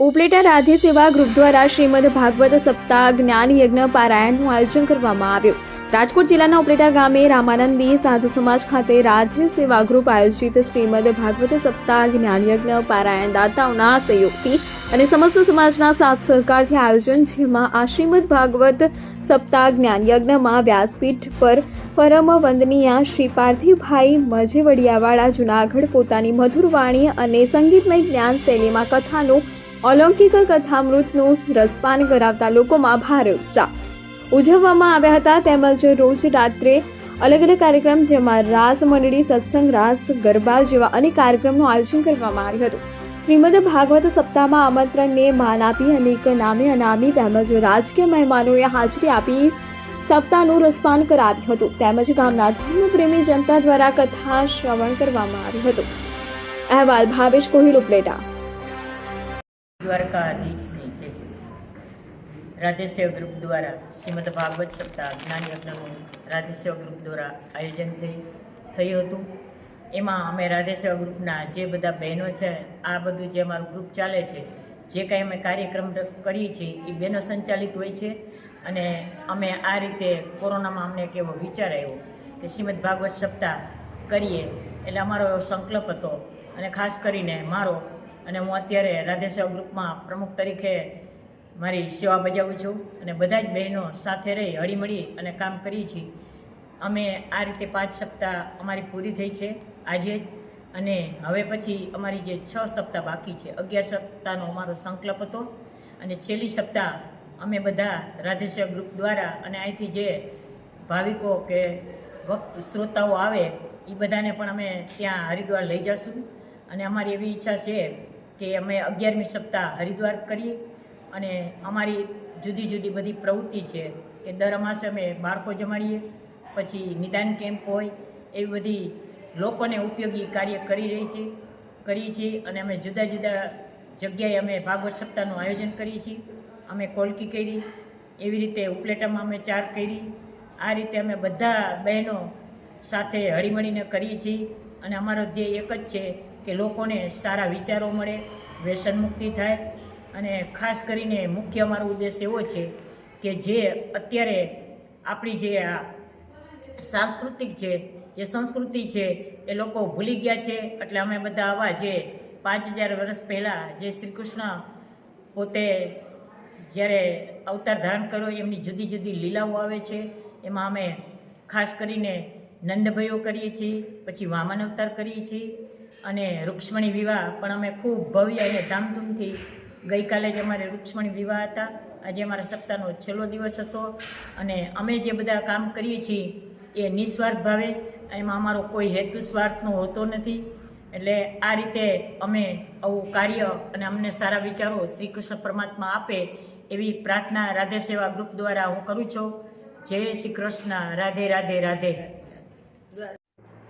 ઉપલેટા રાધે સેવા ગ્રુપ દ્વારા શ્રીમદ ભાગવત સપ્તાહ જ્ઞાન યજ્ઞ પારાયણનું આયોજન કરવામાં આવ્યું. રાજકોટ જિલ્લાના ઉપલેટા ગામે રામાનંદી સાધુ સમાજ ખાતે રાધે સેવા ગ્રુપ આયોજિત શ્રીમદ ભાગવત સપ્તાહ જ્ઞાન યજ્ઞ પારાયણ દાતાઓના સહયોગથી અને સમસ્ત સમાજના સાથ સહકારથી આયોજન, જેમાં આ શ્રીમદ ભાગવત સપ્તાહ જ્ઞાન યજ્ઞમાં વ્યાસપીઠ પર પરમ વંદનીય શ્રી પાર્થિવભાઈ મજેવડિયાવાળા જુનાગઢ પોતાની મધુર વાણી અને સંગીતમય જ્ઞાન શૈલીમાં કથાનું અલૌકિક કથામૃતનું રસપાન કરાવતા લોકોમાં ભારે ઉત્સાહ. ઉજવવામાં આવ્યા હતા તેમજ રોજ રાત્રે અલગ અલગ કાર્યક્રમ જેમાં રાસ મંડળી, સત્સંગ, રાસ, ગરબા જેવા અનેક કાર્યક્રમનું આયોજન કરવામાં આવ્યું હતું. શ્રીમદ ભાગવત સપ્તાહમાં આમંત્રણને માન આપી અનેક નામે અનામી તેમજ રાજકીય મહેમાનોએ હાજરી આપી સપ્તાહનું રસપાન કરાવ્યું હતું. તેમજ ગામના ધર્મપ્રેમી જનતા દ્વારા કથા શ્રવણ કરવામાં આવ્યું હતું. અહેવાલ ભાવેશ કોહિલ ઉપલેટા. દ્વારકાધીશની છે રાધેશ્યાવ ગ્રુપ દ્વારા શ્રીમદ ભાગવત સપ્તાહ જ્ઞાન યજ્ઞનું રાધેશ્યાવ ગ્રુપ દ્વારા આયોજન થઈ, થયું હતું. એમાં અમે રાધેશ્યાવ ગ્રુપના જે બધા બહેનો છે, આ બધું જે અમારું ગ્રુપ ચાલે છે, જે કાંઈ અમે કાર્યક્રમ કરીએ છીએ, એ બહેનો સંચાલિત હોય છે. અને અમે આ રીતે કોરોનામાં અમને એક એવો વિચાર આવ્યો કે શ્રીમદ ભાગવત સપ્તાહ કરીએ, એટલે અમારો એવો સંકલ્પ હતો. અને ખાસ કરીને મારો અને હું અત્યારે રાધેશ્યાવ ગ્રુપમાં પ્રમુખ તરીકે મારી સેવા બજાવું છું અને બધા જ બહેનો સાથે રહી હળીમળી અને કામ કરીએ છીએ. અમે આ રીતે પાંચ સપ્તાહ અમારી પૂરી થઈ છે આજે જ. અને હવે પછી અમારી જે છ સપ્તાહ બાકી છે, અગિયાર સપ્તાહનો અમારો સંકલ્પ હતો. અને છેલ્લી સપ્તાહ અમે બધા રાધેશ્વર ગ્રુપ દ્વારા અને અહીંથી જે ભાવિકો કે ભક્ત શ્રોતાઓ આવે એ બધાને પણ અમે ત્યાં હરિદ્વાર લઈ જઈશું અને અમારી એવી ઈચ્છા છે કે અમે અગિયારમી સપ્તાહ હરિદ્વાર કરીએ અને અમારી જુદી જુદી બધી પ્રવૃત્તિ છે કે દર અમાસે અમે બાળકો જમાડીએ, પછી નિદાન કેમ્પ હોય, એવી બધી લોકોને ઉપયોગી કાર્ય કરી રહી છે, કરીએ છીએ અને અમે જુદા જુદા જગ્યાએ અમે ભાગવત સપ્તાહનું આયોજન કરીએ છીએ. અમે કોલકી કરી, એવી રીતે ઉપલેટામાં અમે ચાર કરી. આ રીતે અમે બધા બહેનો સાથે હળીમળીને કરીએ છીએ. અને અમારો ધ્યેય એક જ છે કે લોકોને સારા વિચારો મળે, વ્યસન મુક્તિ થાય અને ખાસ કરીને મુખ્ય અમારો ઉદ્દેશ એવો છે કે જે અત્યારે આપણી જે આ સાંસ્કૃતિક છે, જે સંસ્કૃતિ છે એ લોકો ભૂલી ગયા છે. એટલે અમે બધા આવા જે પાંચ હજાર વર્ષ પહેલાં જે શ્રી કૃષ્ણ પોતે જ્યારે અવતાર ધારણ કર્યો, એમની જુદી જુદી લીલાઓ આવે છે. એમાં અમે ખાસ કરીને નંદભાઈઓ કરીએ છીએ, પછી વામન અવતાર કરીએ છીએ અને રૂક્ષ્મણી વિવાહ. પણ અમે ખૂબ ભવ્ય અને ધામધૂમથી ગઈકાલે જ અમારે રૂક્ષ્મણી વિવાહ હતા. આજે અમારા સપ્તાહનો છેલ્લો દિવસ હતો અને અમે જે બધા કામ કરીએ છીએ એ નિસ્વાર્થ ભાવે. એમાં અમારો કોઈ હેતુ સ્વાર્થનો હોતો નથી. એટલે આ રીતે અમે આવું કાર્ય અને અમને સારા વિચારો શ્રી કૃષ્ણ પરમાત્મા આપે એવી પ્રાર્થના રાધે સેવા ગ્રુપ દ્વારા હું કરું છું. જય શ્રી કૃષ્ણ. રાધે રાધે રાધે.